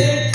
আছে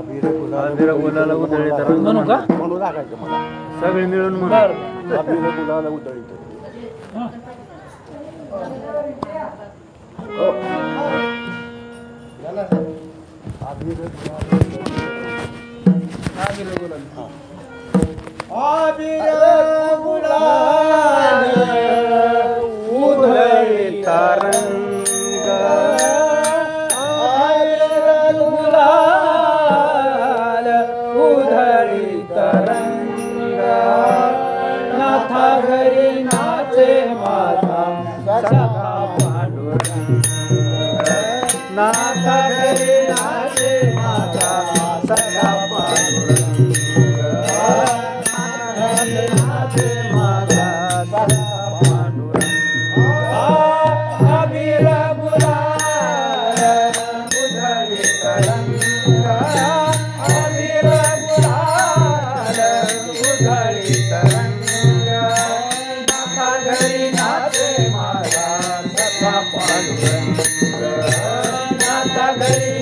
गुलाला उधळी तर म्हणू का? सगळे मिळून म्हणू. आबिरा गुलाला उधळी आबिरा हो. गुलाला 감사합니다.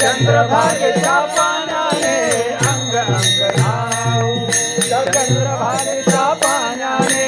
चंद्रभागेच्या पाण्याने अंग अंग नाव चंद्रभागेच्या पाण्याने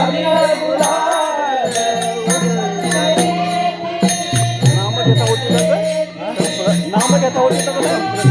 नाम घेता होती नाम घेता होती